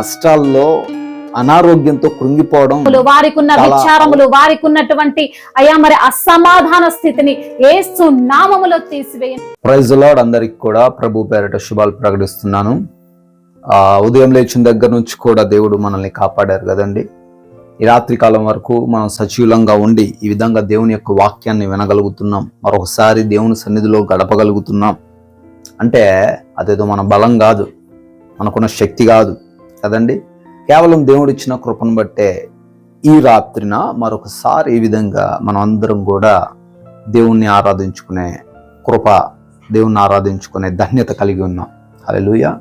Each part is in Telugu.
కష్టాల్లో అనారోగ్యంతో కృంగిపోవడం వారికి ఉన్న విచారములు వారికి ఉన్నటువంటి అయా మరి అసమాధాన స్థితిని ఏసు నామములో తీసివేయండి. ప్రైజ్ లార్డ్ అందరికి కూడా ప్రభు పేరట శుభాలు ప్రకటిస్తున్నాను. ఆ ఉదయం లేచిన దగ్గర నుంచి కూడా దేవుడు మనల్ని కాపాడారు కదండి. ఈ రాత్రి కాలం వరకు మనం సజీవులంగా ఉండి ఈ విధంగా దేవుని యొక్క వాక్యాన్ని వినగలుగుతున్నాం. మరొకసారి దేవుని సన్నిధిలో గడపగలుగుతున్నాం. అంటే అదేదో మన బలం కాదు మనకున్న శక్తి కాదు. కదండి? కేవలం దేవుడు ఇచ్చిన కృపను బట్టే ఈ రాత్రిన మరొకసారి ఈ విధంగా మనం అందరం కూడా దేవుణ్ణి ఆరాధించుకునే కృప దేవుణ్ణి ఆరాధించుకునే ధన్యత కలిగి ఉన్నాం. హల్లెలూయా.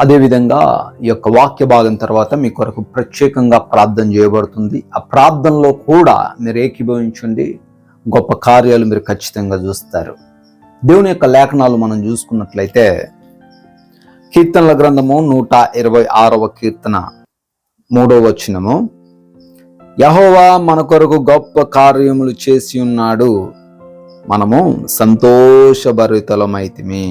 అదేవిధంగా ఈ యొక్క వాక్య భాగం తర్వాత మీ కొరకు ప్రత్యేకంగా ప్రార్థన చేయబడుతుంది. ఆ ప్రార్థనలో కూడా మీరు ఏకీభవించండి. గొప్ప కార్యాలు మీరు ఖచ్చితంగా చూస్తారు. దేవుని యొక్క లేఖనాలు మనం చూసుకున్నట్లయితే కీర్తనల గ్రంథము నూట ఇరవై ఆరవ కీర్తన మూడవ వచనము. యహోవా మన కొరకు గొప్ప కార్యములు చేసి ఉన్నాడు. మనము సంతోషభరితలమైతిమి.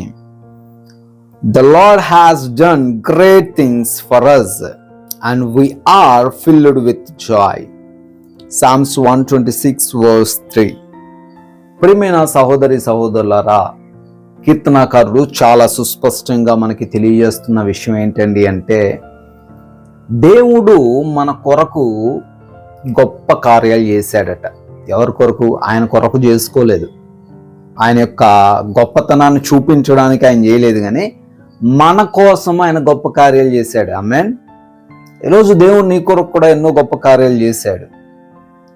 The Lord has done great things for us and we are filled with joy Psalms one twenty six verse three ప్రియమైన సహోదరి సహోదరులారా కీర్తనాకారుడు చాలా సుస్పష్టంగా మనకి తెలియజేస్తున్న విషయం ఏంటండి అంటే దేవుడు మన కొరకు గొప్ప కార్యాలు చేశాడట. ఎవరి కొరకు? ఆయన కొరకు చేసుకోలేదు. ఆయన యొక్క గొప్పతనాన్ని చూపించడానికి ఆయన చేయలేదు కానీ మన కోసం ఆయన గొప్ప కార్యాలు చేశాడు. అమెన్ ఈరోజు దేవుడు నీ కొరకు కూడా ఎన్నో గొప్ప కార్యాలు చేశాడు.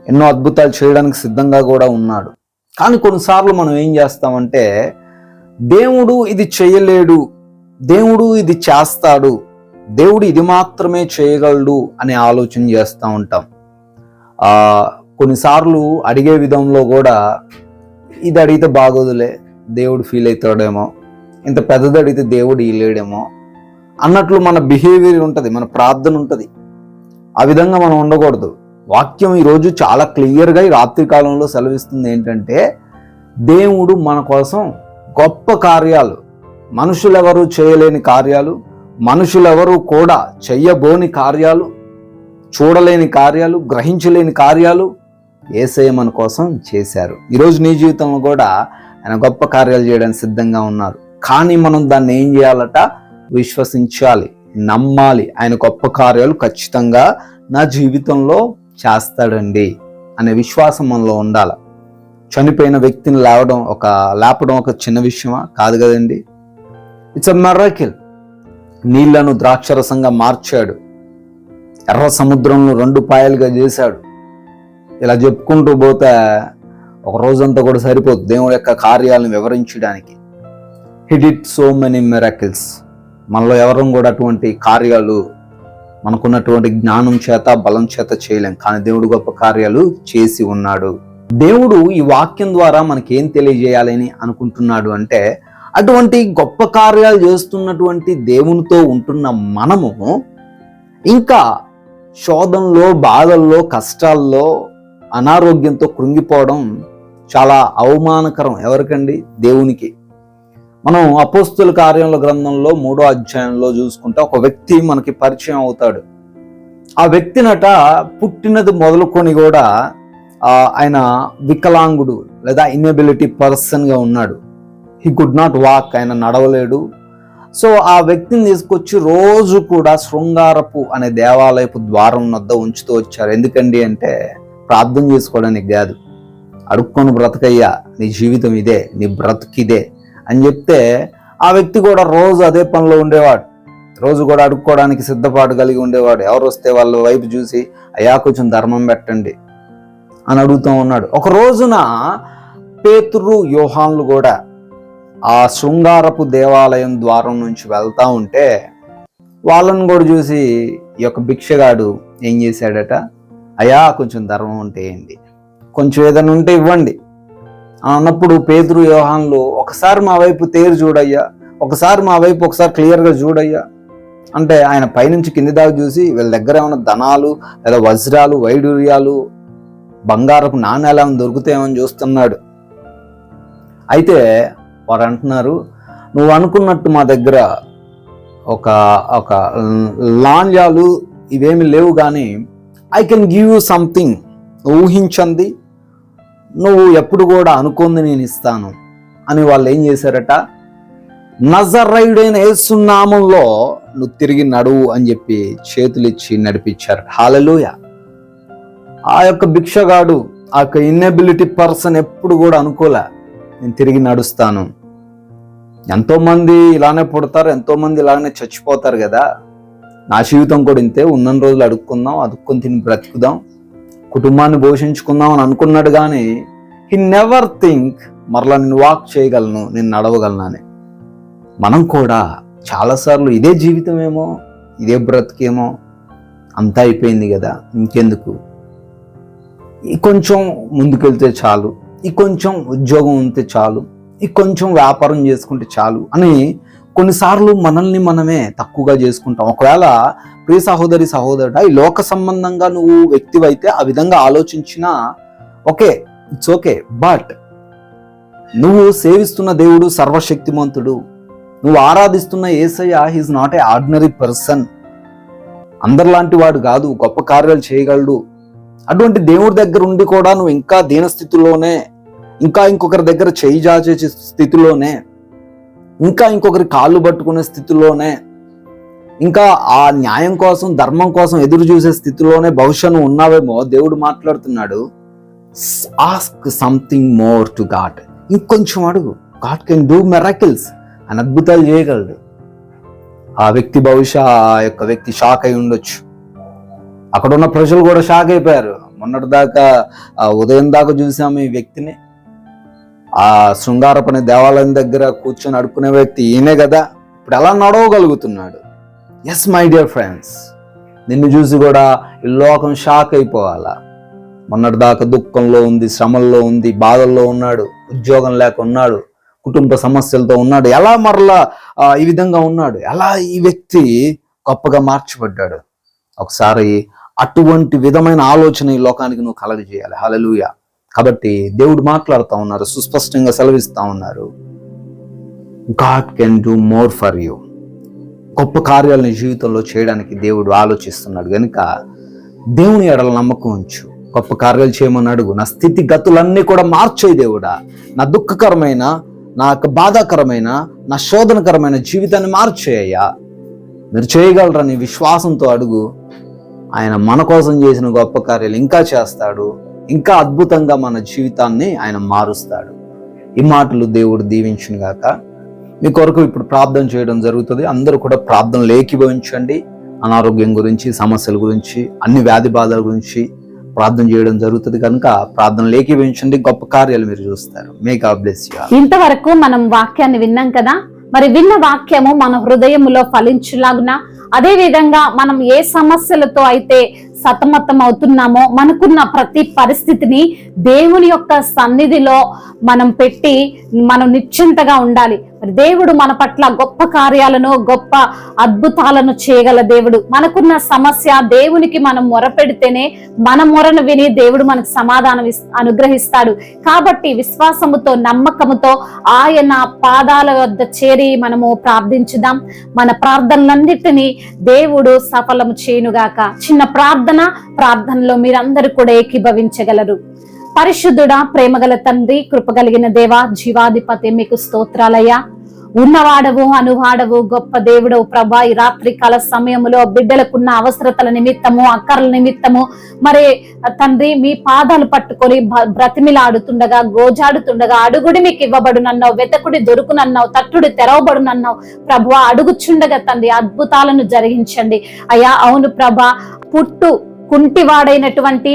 ఎన్నో అద్భుతాలు చేయడానికి సిద్ధంగా కూడా ఉన్నాడు. కానీ కొన్నిసార్లు మనం ఏం చేస్తామంటే దేవుడు ఇది చేయలేడు దేవుడు ఇది చేస్తాడు దేవుడు ఇది మాత్రమే చేయగలడు అనే ఆలోచన చేస్తూ ఉంటాం. కొన్నిసార్లు అడిగే విధంలో కూడా ఇది అడిగితే బాగోదులే దేవుడు ఫీల్ అవుతాడేమో ఇంత పెద్దది అడిగితే దేవుడు ఇలేడేమో అన్నట్లు మన బిహేవియర్ ఉంటుంది మన ప్రార్థన ఉంటుంది. ఆ విధంగా మనం ఉండకూడదు. వాక్యం ఈరోజు చాలా క్లియర్గా ఈ రాత్రి కాలంలో సెలవిస్తుంది ఏంటంటే దేవుడు మన కోసం గొప్ప కార్యాలు. మనుషులెవరు చేయలేని కార్యాలు. మనుషులెవరూ కూడా చెయ్యబోని కార్యాలు. చూడలేని కార్యాలు. గ్రహించలేని కార్యాలు ఏసయ్య మన కోసం చేశారు. ఈరోజు నీ జీవితంలో కూడా ఆయన గొప్ప కార్యాలు చేయడానికి సిద్ధంగా ఉన్నారు. కానీ మనం దాన్ని ఏం చేయాలట? విశ్వసించాలి. నమ్మాలి. ఆయన గొప్ప కార్యాలు ఖచ్చితంగా నా జీవితంలో చేస్తాడండి అనే విశ్వాసం మనలో ఉండాలి. చనిపోయిన వ్యక్తిని లేవడం ఒక లేపడం ఒక చిన్న విషయమా? కాదు కదండి. ఇట్స్ అ మెర్రకిల్ నీళ్ళను ద్రాక్షరసంగా మార్చాడు. ఎర్ర సముద్రంలో రెండు పాయలుగా చేశాడు. ఇలా చెప్పుకుంటూ పోతే ఒక రోజంతా కూడా సరిపోదు దేవుడి యొక్క కార్యాలను వివరించడానికి. He did so many miracles మనలో ఎవరం కూడా అటువంటి కార్యాలు మనకున్నటువంటి జ్ఞానం చేత బలం చేత చేయలేం. కానీ దేవుడు గొప్ప కార్యాలు చేసి ఉన్నాడు. దేవుడు ఈ వాక్యం ద్వారా మనకేం తెలియజేయాలని అనుకుంటున్నాడు అంటే అటువంటి గొప్ప కార్యాలు చేస్తున్నటువంటి దేవునితో ఉంటున్న మనము ఇంకా శోధనలో బాధల్లో కష్టాల్లో అనారోగ్యంతో కృంగిపోవడం చాలా అవమానకరం. ఎవరికండి? దేవునికి. మనం అపోస్తుల కార్యంలో గ్రంథంలో మూడో అధ్యాయంలో చూసుకుంటే ఒక వ్యక్తి మనకి పరిచయం అవుతాడు. ఆ వ్యక్తినట పుట్టినది మొదలుకొని కూడా ఆయన వికలాంగుడు లేదా ఇన్ఎబిలిటీ పర్సన్గా ఉన్నాడు. హీ కుడ్ నాట్ వాక్ ఆయన నడవలేడు. సో ఆ వ్యక్తిని తీసుకొచ్చి రోజు కూడా శృంగారపు అనే దేవాలయపు ద్వారం వద్ద ఉంచుతూ వచ్చారు. ఎందుకండి అంటే ప్రార్థన చేసుకోవడానికి కాదు. అడుక్కొని బ్రతకయ్యా నీ జీవితం ఇదే నీ బ్రతుకిదే అని చెప్తే ఆ వ్యక్తి కూడా రోజు అదే పనిలో ఉండేవాడు. రోజు కూడా అడుక్కోవడానికి సిద్ధపాటు కలిగి ఉండేవాడు. ఎవరు వస్తే వాళ్ళ వైపు చూసి అయ్యా కొంచెం ధర్మం పెట్టండి. అని అడుగుతూ ఉన్నాడు. ఒక రోజున పేతురు యోహాన్లు కూడా ఆ శృంగారపు దేవాలయం ద్వారం నుంచి వెళ్తూ ఉంటే వాళ్ళని కూడా చూసి ఈ యొక్క భిక్షగాడు ఏం చేశాడట? అయ్యా కొంచెం ధర్మం ఉంటే ఏంటి? కొంచెం ఏదైనా ఉంటే ఇవ్వండి. అన్నప్పుడు పేతురు యోహాన్లు ఒకసారి మా వైపు తేరు చూడయ్యా ఒకసారి మా వైపు ఒకసారి క్లియర్గా చూడయ్యా అంటే ఆయన పైనుంచి కింది దాకా చూసి వీళ్ళ దగ్గర ఏమైనా ధనాలు లేదా వజ్రాలు వైడూర్యాలు బంగారపు నాణ్యాలు ఏమైనా చూస్తున్నాడు. అయితే వారు అంటున్నారు నువ్వు అనుకున్నట్టు మా దగ్గర ఒక ఒక లాంజాలు ఇవేమి లేవు కానీ I can give you something ఊహించంది నువ్వు ఎప్పుడు కూడా అనుకుంది నేను ఇస్తాను. అని వాళ్ళు ఏం చేశారట? నజరైడైన ఏసునామంలో నువ్వు తిరిగి నడువు అని చెప్పి చేతులు ఇచ్చి నడిపించారు హాలలుయా! ఆ యొక్క భిక్షగాడు ఆ యొక్క ఇన్నెబిలిటీ పర్సన్ ఎప్పుడు కూడా అనుకోలే నేను తిరిగి నడుస్తాను. ఎంతోమంది ఇలానే పుడతారు ఎంతోమంది ఇలానే చచ్చిపోతారు కదా. నా జీవితం కూడా ఇంతే ఉన్న రోజులు అడుక్కుందాం అడుక్కుని తిని బ్రతుకుదాం కుటుంబాన్ని పోషించుకుందాం అని అనుకున్నాడు కానీ హీ నెవర్ థింక్ మరలా నేను వాక్ చేయగలను నేను నడవగలను అని. మనం కూడా చాలాసార్లు ఇదే జీవితమేమో ఇదే బ్రతికేమో అంతా అయిపోయింది కదా ఇంకెందుకు? కొంచెం ముందుకెళ్తే చాలు ఈ కొంచెం ఉద్యోగం ఉంటే చాలు ఈ కొంచెం వ్యాపారం చేసుకుంటే చాలు అని కొన్నిసార్లు మనల్ని మనమే తక్కువగా చేసుకుంటాం. ఒకవేళ ప్రియ సహోదరి సహోదరుడా ఈ లోక సంబంధంగా నువ్వు వ్యక్తివైతే ఆ విధంగా ఆలోచించినా ఓకే ఇట్స్ ఓకే బట్ నువ్వు సేవిస్తున్న దేవుడు సర్వశక్తిమంతుడు. నువ్వు ఆరాధిస్తున్న Yesayya he's not a ordinary person అందరిలాంటి వాడు కాదు గొప్ప కార్యాలు చేయగలడు. అటువంటి దేవుడి దగ్గర ఉండి కూడా నువ్వు ఇంకా దీనస్థితిలోనే ఇంకా ఇంకొకరి దగ్గర చేయి జాచే స్థితిలోనే ఇంకా ఇంకొకరి కాళ్ళు పట్టుకునే స్థితిలోనే ఇంకా ఆ న్యాయం కోసం ధర్మం కోసం ఎదురు చూసే స్థితిలోనే బహుశా నువ్వు ఉన్నావేమో దేవుడు మాట్లాడుతున్నాడు. Ask something more to God ఇంకొంచెం అడుగు. గాడ్ కెన్ డూ మెరాకిల్స్ అని అద్భుతాలు చేయగలడు. ఆ వ్యక్తి బహుశా ఆ యొక్క వ్యక్తి షాక్ అయి ఉండొచ్చు. అక్కడ ఉన్న ప్రజలు కూడా షాక్ అయిపోయారు. మొన్నటి దాకా ఉదయం దాకా చూసాము ఈ వ్యక్తిని. ఆ శృంగారపని దేవాలయం దగ్గర కూర్చొని అడుక్కునే వ్యక్తి ఈయనే కదా. ఇప్పుడు ఎలా నడవగలుగుతున్నాడు? ఎస్ మై డియర్ ఫ్రెండ్స్ నిన్ను చూసి కూడా ఈ లోకం షాక్ అయిపోవాలా? మొన్నటి దాకా దుఃఖంలో ఉంది శ్రమల్లో ఉంది బాధల్లో ఉన్నాడు ఉద్యోగం లేక ఉన్నాడు కుటుంబ సమస్యలతో ఉన్నాడు. ఎలా మరలా ఈ విధంగా ఉన్నాడు? ఎలా ఈ వ్యక్తి గొప్పగా మార్చిపడ్డాడు ఒకసారి అటువంటి విధమైన ఆలోచన ఈ లోకానికి నువ్వు కలగజేయాలి. హలలుయ కాబట్టి దేవుడు మాట్లాడుతూ ఉన్నారు సుస్పష్టంగా సెలవిస్తూ ఉన్నారు. God can do more for you గొప్ప కార్యాలను జీవితంలో చేయడానికి దేవుడు ఆలోచిస్తున్నాడు. కనుక దేవుని ఎడల నమ్మకం ఉంచు. గొప్ప కార్యాలు చేయమని అడుగు. నా స్థితి గతులన్నీ కూడా మార్చేయి దేవుడా. నా దుఃఖకరమైన నా యొక్క బాధాకరమైన నా శోధనకరమైన జీవితాన్ని మార్చేయ్యా మీరు చేయగలరని విశ్వాసంతో అడుగు. ఆయన మన కోసం చేసిన గొప్ప కార్యాలు ఇంకా చేస్తాడు ఇంకా అద్భుతంగా మన జీవితాన్ని ఆయన మారుస్తాడు. ఈ మాటలు దేవుడు దీవించును గాక. మీ కొరకు ఇప్పుడు ప్రార్థన చేయడం జరుగుతుంది. అందరూ కూడా ప్రార్థనలు ఏకీభవించండి అనారోగ్యం గురించి సమస్యల గురించి అన్ని వ్యాధి బాధల గురించి ప్రార్థన చేయడం జరుగుతుంది కనుక ప్రార్థన ఏకీభవించండి గొప్ప కార్యాలు మీరు చూస్తారు. మే బ్లెస్ ఇంతవరకు మనం వాక్యాన్ని విన్నాం కదా? మరి విన్న వాక్యము మన హృదయములో ఫలించులాగున అదే విధంగా మనం ఏ సమస్యలతో అయితే సతమతం అవుతున్నామో మనకున్న ప్రతి పరిస్థితిని దేవుని యొక్క సన్నిధిలో మనం పెట్టి మనం నిశ్చింతగా ఉండాలి. దేవుడు మన పట్ల గొప్ప కార్యాలను గొప్ప అద్భుతాలను చేయగల దేవుడు. మనకున్న సమస్య దేవునికి మనం మొరపెడితేనే మన మొరను విని దేవుడు మనకు సమాధానం అనుగ్రహిస్తాడు. కాబట్టి విశ్వాసముతో నమ్మకముతో ఆయన పాదాల వద్ద చేరి మనము ప్రార్థించుదాం. మన ప్రార్థనలన్నిటినీ దేవుడు సఫలము చేయునుగాక. చిన్న ప్రార్థన ప్రార్థనలో మీరందరూ కూడా ఏకీభవించగలరు. పరిశుద్ధుడా ప్రేమగల తండ్రి కృపగలిగిన దేవా జీవాధిపతి మీకు స్తోత్రాలయ్యా. ఉన్నవాడవు అనువాడవు గొప్ప దేవుడవు ప్రభా. ఈ రాత్రి కాల సమయంలో బిడ్డలకున్న అవసరతల నిమిత్తము అక్కర్ల నిమిత్తము మరి తండ్రి మీ పాదాలు పట్టుకొని బ- బ్రతిమిలాడుతుండగా గోజాడుతుండగా అడుగుడి మీకు ఇవ్వబడునన్నావు వెతకుడి దొరుకునన్నావు తట్టుడి తెరవబడునన్నావు ప్రభు. అడుగుచుండగా తండ్రి అద్భుతాలను జరిగించండి. అయ్యా అవును ప్రభా. పుట్టు కుంటివాడైనటువంటి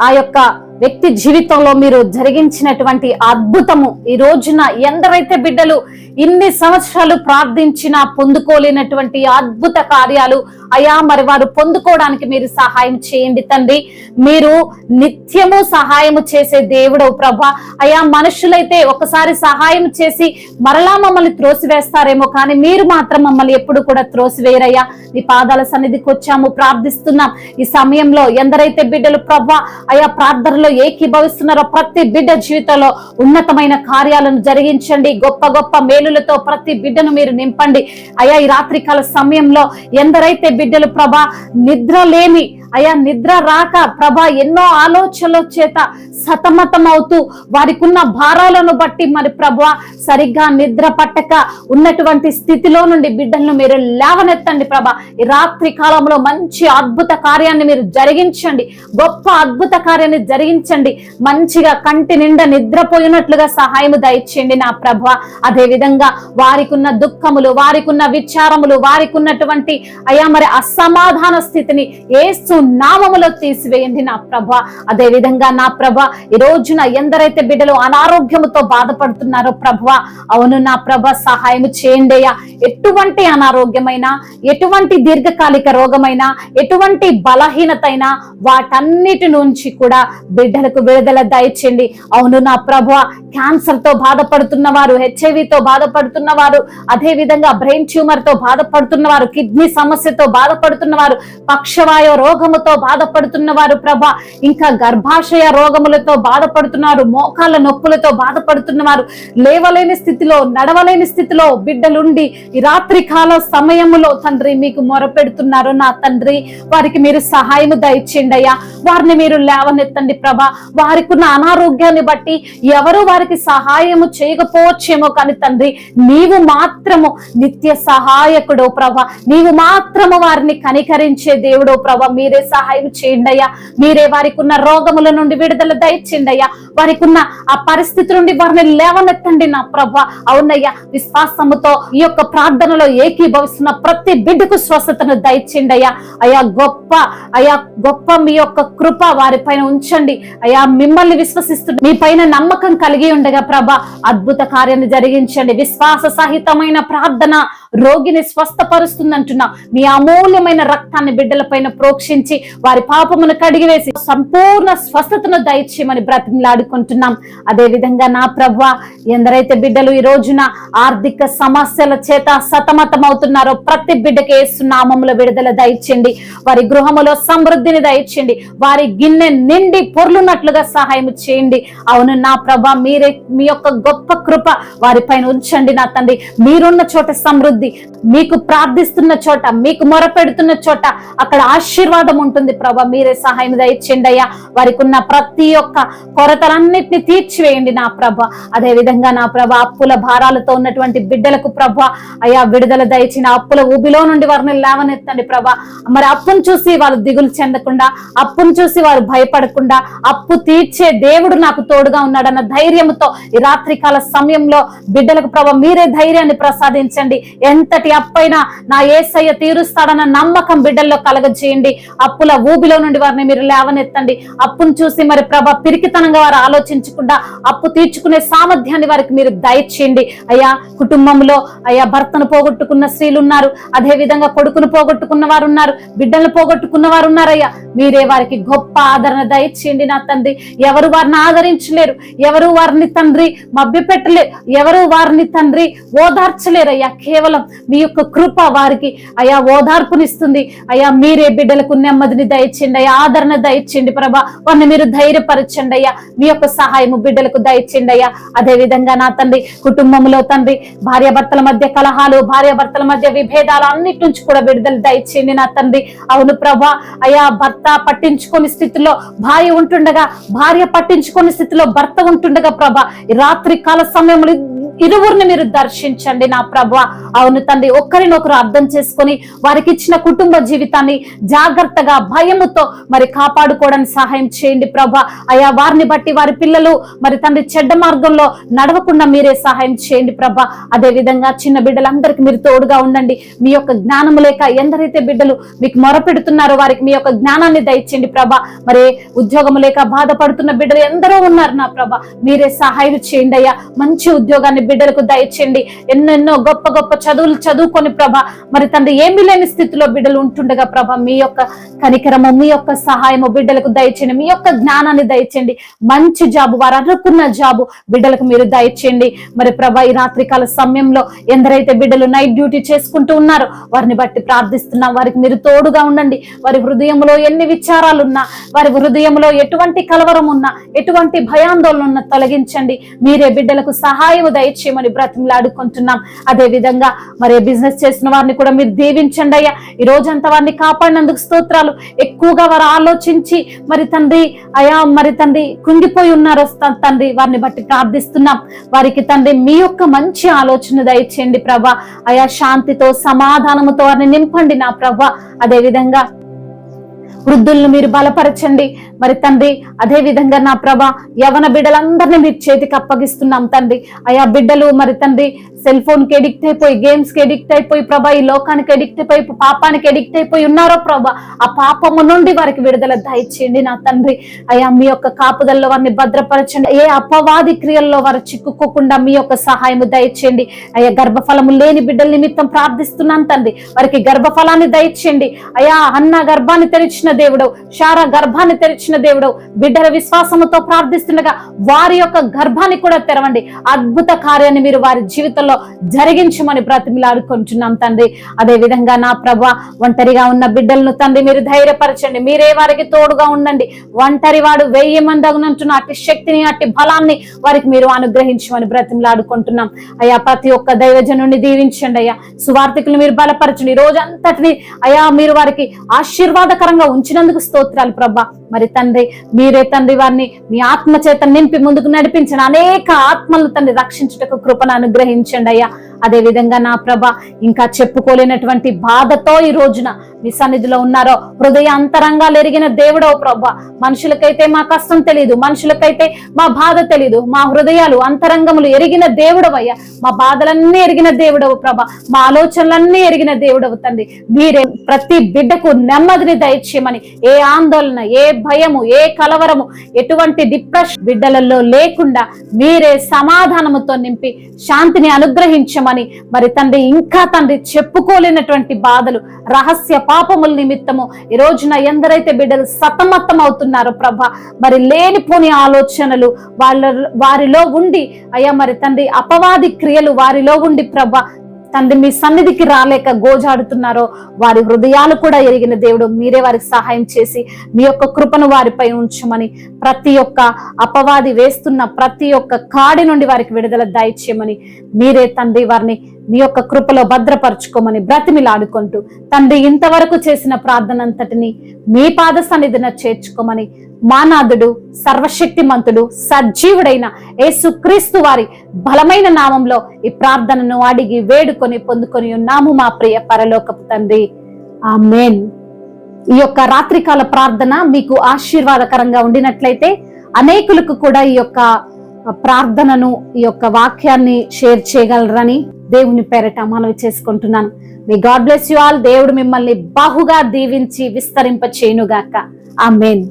ఆ యొక్క వ్యక్తి జీవితంలో మీరు జరిగించినటువంటి అద్భుతము. ఈ రోజున ఎందరైతే బిడ్డలు ఇన్ని సంవత్సరాలు ప్రార్థించినా పొందుకోలేనటువంటి అద్భుత కార్యాలు అయా మరి వారు పొందుకోవడానికి మీరు సహాయం చేయండి తండ్రి. మీరు నిత్యము సహాయము చేసే దేవుడవు ప్రభా. అయా మనుషులైతే ఒకసారి సహాయం చేసి మరలా మమ్మల్ని త్రోసివేస్తారేమో కానీ మీరు మాత్రం మమ్మల్ని ఎప్పుడు కూడా త్రోసివేయరయ్యా. నీ పాదాల సన్నిధికి వచ్చాము ప్రార్థిస్తున్నాం. ఈ సమయంలో ఎందరైతే బిడ్డలు ప్రభా అయా ప్రార్థనలో ఏకీభవిస్తున్నారో ప్రతి బిడ్డ జీవితంలో ఉన్నతమైన కార్యాలను జరిగించండి. గొప్ప గొప్ప మేలులతో ప్రతి బిడ్డను మీరు నింపండి. అయ్యా ఈ రాత్రికాల సమయంలో ఎందరైతే బిడ్డలు ప్రభా నిద్ర లేని అయా నిద్ర రాక ప్రభా ఎన్నో ఆలోచనల చేత సతమతం అవుతూ వారికి ఉన్న భారాలను బట్టి మరి ప్రభా సరిగ్గా నిద్ర పట్టక ఉన్నటువంటి స్థితిలో నుండి బిడ్డలను మీరు లేవనెత్తండి ప్రభా. ఈ రాత్రి కాలంలో మంచి అద్భుత కార్యాన్ని మీరు జరిగించండి. గొప్ప అద్భుత కార్యాన్ని జరిగించండి. మంచిగా కంటి నిండా నిద్రపోయినట్లుగా సహాయము దయచేయండి నా ప్రభ. అదే విధంగా వారికి ఉన్న దుఃఖములు వారికి ఉన్న విచారములు వారికి ఉన్నటువంటి అయా మరి అసమాధాన స్థితిని ఏసు నామములో తీసివేయండి నా ప్రభ. అదే విధంగా నా ప్రభ ఈ రోజున ఎందరైతే బిడ్డలు అనారోగ్యముతో బాధపడుతున్నారో ప్రభ అవును నా ప్రభ సహాయం చేయండి ఎటువంటి అనారోగ్యమైనా ఎటువంటి దీర్ఘకాలిక రోగమైనా ఎటువంటి బలహీనతైనా వాటన్నిటి నుంచి కూడా బిడ్డలకు విడుదల దయచేయండి. అవును నా ప్రభ క్యాన్సర్తో బాధపడుతున్న వారు హెచ్ఐవితో బాధపడుతున్న వారు అదే విధంగా బ్రెయిన్ ట్యూమర్తో బాధపడుతున్న వారు కిడ్నీ సమస్యతో బాధపడుతున్న వారు పక్షవాయు రోగముతో బాధపడుతున్న వారు ప్రభ ఇంకా గర్భాశయ రోగములతో బాధపడుతున్నారు మోకాళ్ళ నొప్పులతో బాధపడుతున్న వారు లేవలేని స్థితిలో నడవలేని స్థితిలో బిడ్డలుండి రాత్రి కాల సమయములో తండ్రి మీకు మొరపెడుతున్నారు నా తండ్రి. వారికి మీరు సహాయము దయచేయండి అయ్యా. వారిని మీరు లేవనెత్తండి ప్రభా. వారికి ఉన్న అనారోగ్యాన్ని బట్టి ఎవరు వారికి సహాయము చేయకపోవచ్చేమో కానీ తండ్రి నీవు మాత్రము నిత్య సహాయకుడు ప్రభా. నీవు మాత్రము వారిని కనికరించే దేవుడో ప్రభా. మీరే సహాయం చేయండి అయ్యా. మీరే వారికి ఉన్న రోగముల నుండి విడుదల దయచేయండి అయ్యా వారికి ఉన్న ఆ పరిస్థితి నుండి వారిని లేవనెత్తండి నా ప్రభా. అవునయ్యా విశ్వాసముతో ఈ యొక్క ప్రార్థనలో ఏకీభవిస్తున్న ప్రతి బిడ్డకు స్వస్థతను దయచేయండి అయ్యా అయా గొప్ప అయా గొప్ప మీ యొక్క కృప వారి పైన ఉంచండి. అయ్యా మిమ్మల్ని విశ్వసిస్తు మీ పైన నమ్మకం కలిగి ఉండగా ప్రభ. అద్భుత కార్యాన్ని జరిగించండి. విశ్వాస సహితమైన ప్రార్థన రోగిని స్వస్థపరుస్తుందంటున్నా. మీ అమూల్యమైన రక్తాన్ని బిడ్డల పైన ప్రోక్షించి వారి పాపమును కడిగివేసి సంపూర్ణ స్వస్థతను దయచేయమని బ్రతిమలాడుకుంటున్నాం. అదే విధంగా నా ప్రభా ఎందరైతే బిడ్డలు ఈ రోజున ఆర్థిక సమస్యల చేత సతమతం అవుతున్నారో ప్రతి బిడ్డకి నామముల విడుదల దయచండి వారి గృహములో సమృద్ధిని దయచండి వారి గిన్నె నిండి పొర్లున్నట్లుగా సహాయం చేయండి. అవును నా ప్రభ మీరే మీ యొక్క గొప్ప కృప వారిపైన ఉంచండి నా తండ్రి. మీరున్న చోట సమృద్ధి మీకు ప్రార్థిస్తున్న చోట మీకు మొరపెడుతున్న చోట అక్కడ ఆశీర్వాదం ఉంటుంది ప్రభా. మీరే సహాయం దయచేయండి అయ్యా. వారికి ఉన్న ప్రతి ఒక్క కొరతలన్నిటిని తీర్చివేయండి నా ప్రభ. అదే విధంగా నా ప్రభ అప్పుల భారాలతో ఉన్నటువంటి బిడ్డలకు ప్రభ అయ్యా విడుదల దయచిన అప్పుల ఊబిలో నుండి వారిని లేవనెత్తండి ప్రభ. మరి అప్పును చూసి వాళ్ళు దిగులు చెందకుండా అప్పును చూసి వారు భయపడకుండా అప్పు తీర్చే దేవుడు నాకు తోడుగా ఉన్నాడన్న ధైర్యంతో ఈ రాత్రికాల సమయంలో బిడ్డలకు ప్రభ మీరే ధైర్యాన్ని ప్రసాదించండి. ఎంతటి అప్పైనా నా ఏసయ్య తీరుస్తాడన్న నమ్మకం బిడ్డల్లో కలగజేయండి. అప్పుల ఊబిలో నుండి వారిని మీరు లేవనెత్తండి. అప్పును చూసి మరి ప్రభ పిరికితనంగా వారు ఆలోచించకుండా అప్పు తీర్చుకునే సామర్థ్యాన్ని వారికి మీరు దయచేయండి. అయ్యా కుటుంబంలో అయ్యా భర్తను పోగొట్టుకున్న స్త్రీలు ఉన్నారు అదే విధంగా కొడుకును పోగొట్టుకున్న వారు ఉన్నారు బిడ్డలను పోగొట్టుకున్న వారు ఉన్నారయ్యా మీరే వారికి గొప్ప ఆదరణ దయచేయండి నా తండ్రి. ఎవరు వారిని ఆదరించలేరు. ఎవరు వారిని తండ్రి మభ్యపెట్టలేరు. ఎవరు వారిని తండ్రి ఓదార్చలేరయ్యా. కేవలం మీ యొక్క కృప వారికి అయా ఓదార్పునిస్తుంది. అయ్యా మీరే బిడ్డలకు నెమ్మదిని దయచేయండి అయ్యా ఆదరణ దయచేయండి ప్రభా. వారిని మీరు ధైర్యపరచండి అయ్యా. మీ యొక్క సహాయము బిడ్డలకు దయచేయండి అయ్యా. అదే విధంగా నా తండ్రి కుటుంబంలో తండ్రి భార్యాభర్తల మధ్య కలహాలు భార్యాభర్తల మధ్య విభేదాలు అన్నిటి నుంచి కూడా విడుదల దయచేయండి నా తండ్రి. అవును ప్రభా అయా భర్త పట్టించుకొని స్థితిలో భార్య ఉంటుండగా భార్య పట్టించుకొని స్థితిలో భర్త ఉంటుండగా ప్రభా రాత్రి కాల సమయంలో ఇరువురిని మీరు దర్శించండి నా ప్రభ. అవును తండ్రి ఒకరినొకరు అర్థం చేసుకొని వారికి ఇచ్చిన కుటుంబ జీవితాన్ని జాగ్రత్తగా భయముతో మరి కాపాడుకోవడానికి సహాయం చేయండి ప్రభ. అయా వారిని బట్టి వారి పిల్లలు మరి తండ్రి చెడ్డ మార్గంలో నడవకుండా మీరే సహాయం చేయండి ప్రభ. అదే విధంగా చిన్న బిడ్డలందరికీ మీరు తోడుగా ఉండండి. మీ యొక్క జ్ఞానము లేక ఎందరైతే బిడ్డలు మీకు మొరపెడుతున్నారో వారికి మీ యొక్క జ్ఞానాన్ని దయచేయండి ప్రభ. మరి ఉద్యోగము లేక బాధపడుతున్న బిడ్డలు ఎందరో ఉన్నారు నా ప్రభ. మీరే సహాయం చేయండి అయ్యా. మంచి ఉద్యోగాన్ని తండ్రి బిడ్డలకు దయచేయండి. ఎన్నెన్నో గొప్ప గొప్ప చదువులు చదువుకొని ప్రభ మరి తండ్రి ఏమీ లేని స్థితిలో బిడ్డలు ఉంటుండగా ప్రభ మీ యొక్క కనికరము మీ యొక్క సహాయము బిడ్డలకు దయచేయండి. మీ యొక్క జ్ఞానాన్ని దయచేయండి. మంచి జాబు వారు అనుకున్న జాబు బిడ్డలకు మీరు దయచేయండి. మరి ప్రభ ఈ రాత్రికాల సమయంలో ఎందరైతే బిడ్డలు నైట్ డ్యూటీ చేసుకుంటూ ఉన్నారో వారిని బట్టి ప్రార్థిస్తున్నాం. వారికి మీరు తోడుగా ఉండండి. వారి హృదయంలో ఎన్ని విచారాలున్నా వారి హృదయంలో ఎటువంటి కలవరం ఉన్నా ఎటువంటి భయాందోళన ఉన్నా తొలగించండి. మీరే బిడ్డలకు సహాయం దయచేయమని బ్రతిమలాడుకుంటున్నాం. అదే విధంగా మరి బిజినెస్ చేసిన వారిని కూడా మీరు దీవించండి అయ్యా. ఈ రోజంతా వారిని కాపాడినందుకు స్తోత్రాలు. ఎక్కువగా వారు ఆలోచించి మరి తండ్రి అయా మరి తండ్రి కుంగిపోయి ఉన్నారు. తండ్రి వారిని బట్టి ప్రార్థిస్తున్నాం. వారికి తండ్రి మీ యొక్క మంచి ఆలోచన దయచేయండి ప్రభా. అయా శాంతితో సమాధానముతో వారిని నింపండి నా ప్రభా. అదే విధంగా వృద్ధులను మీరు బలపరచండి. మరి తండ్రి అదే విధంగా నా ప్రభ యవన బిడ్డలందరినీ మీరు చేతికి అప్పగిస్తున్నాం తండ్రి. అయా బిడ్డలు మరి తండ్రి సెల్ ఫోన్కి ఎడిక్ట్ అయిపోయి గేమ్స్కి ఎడిక్ట్ అయిపోయి ప్రభ ఈ లోకానికి ఎడిక్ట్ అయిపోయి పాపానికి ఎడిక్ట్ అయిపోయి ఉన్నారో ప్రభా ఆ పాపము నుండి వారికి విడుదల దయచేయండి నా తండ్రి. అయ్యా మీ యొక్క కాపుదల్లో వారిని భద్రపరచండి. ఏ అపవాది క్రియల్లో వారు చిక్కుకోకుండా మీ యొక్క సహాయము దయచేయండి. అయ్యా గర్భఫలము లేని బిడ్డల నిమిత్తం ప్రార్థిస్తున్నాను తండ్రి. వారికి గర్భఫలాన్ని దయచేయండి. అయ్యా అన్న గర్భాన్ని తెరిచిన దేవుడు శారా గర్భాన్ని తెరిచిన దేవుడు బిడ్డల విశ్వాసముతో ప్రార్థిస్తుండగా వారి యొక్క గర్భాన్ని కూడా తెరవండి. అద్భుత కార్యాన్ని మీరు వారి జీవితంలో జరిగించమని బ్రతిమిలాడుకుంటున్నాం తండ్రి. అదే విధంగా నా ప్రభ ఒంటరిగా ఉన్న బిడ్డలను తండ్రి మీరు ధైర్యపరచండి. మీరే వారికి తోడుగా ఉండండి. ఒంటరి వాడు వెయ్యి మంది అగునంటున్న అట్టి శక్తిని అట్టి బలాన్ని వారికి మీరు అనుగ్రహించమని బ్రతిమిలాడుకుంటున్నాం. అయ్యా ప్రతి ఒక్క దైవజనుని దీవించండి అయ్యా. సువార్థికులు మీరు బలపరచండి. రోజంతటిని అయా మీరు వారికి ఆశీర్వాదకరంగా ఉంచినందుకు స్తోత్రాలు ప్రభా. మరి తండ్రి మీరే తండ్రి వారిని మీ ఆత్మ చేత నింపి ముందుకు నడిపించండి అనేక ఆత్మలను తండ్రి రక్షించుటకు కృపను అనుగ్రహించండి అయ్యా. అదే విధంగా నా ప్రభ ఇంకా చెప్పుకోలేనటువంటి బాధతో ఈ రోజున మీ సన్నిధిలో ఉన్నారో? హృదయ అంతరంగాలు ఎరిగిన దేవుడవు ప్రభ. మనుషులకైతే మా కష్టం తెలియదు మనుషులకైతే మా బాధ తెలియదు మా హృదయాలు అంతరంగములు ఎరిగిన దేవుడవయ్యా. మా బాధలన్నీ ఎరిగిన దేవుడవు ప్రభ. మా ఆలోచనలన్నీ ఎరిగిన దేవుడవు తండ్రి. మీరే ప్రతి బిడ్డకు నెమ్మదిని దయచేయమని ఏ ఆందోళన ఏ భయము ఏ కలవరము ఎటువంటి డిప్రెషన్ బిడ్డలలో లేకుండా మీరే సమాధానముతో నింపి శాంతిని అనుగ్రహించమని మరి తండ్రి ఇంకా తండ్రి చెప్పుకోలేనటువంటి బాధలు రహస్య పాపముల నిమిత్తము. ఈ రోజున ఎందరైతే బిడ్డలు సతమతం అవుతున్నారో ప్రభ మరి లేనిపోని ఆలోచనలు వాళ్ళ వారిలో ఉండి అయ్యా మరి తండ్రి అపవాది క్రియలు వారిలో ఉండి ప్రభ తండ్రి మీ సన్నిధికి రాలేక గోజాడుతున్నారో వారి హృదయాలు కూడా ఎరిగిన దేవుడు మీరే వారికి సహాయం చేసి మీ యొక్క కృపను వారిపై ఉంచమని ప్రతి ఒక్క అపవాది వేస్తున్న ప్రతి ఒక్క కాడి నుండి వారికి విడుదల దయచేయమని మీరే తండ్రి వారిని మీ యొక్క కృపలో భద్రపరచుకోమని బ్రతిమిలాడుకుంటూ తండ్రి ఇంతవరకు చేసిన ప్రార్థన అంతటిని మీ పాద సన్నిధిన చేర్చుకోమని మానాథుడు సర్వశక్తిమంతుడు సజీవుడైన యేసుక్రీస్తు వారి బలమైన నామంలో ఈ ప్రార్థనను అడిగి వేడుకొని పొందుకొని ఉన్నాము మా ప్రియ పరలోకపు తండ్రి. ఆమేన్. ఈ యొక్క రాత్రికాల ప్రార్థన మీకు ఆశీర్వాదకరంగా ఉండినట్లయితే అనేకులకు కూడా ఈ యొక్క ప్రార్థనను ఈ యొక్క వాక్యాన్ని షేర్ చేయగలరని దేవుని పేరట మనవి చేసుకుంటున్నాను. May God bless you all దేవుడు మిమ్మల్ని బహుగా దీవించి విస్తరింప చేయనుగాక మెయిన్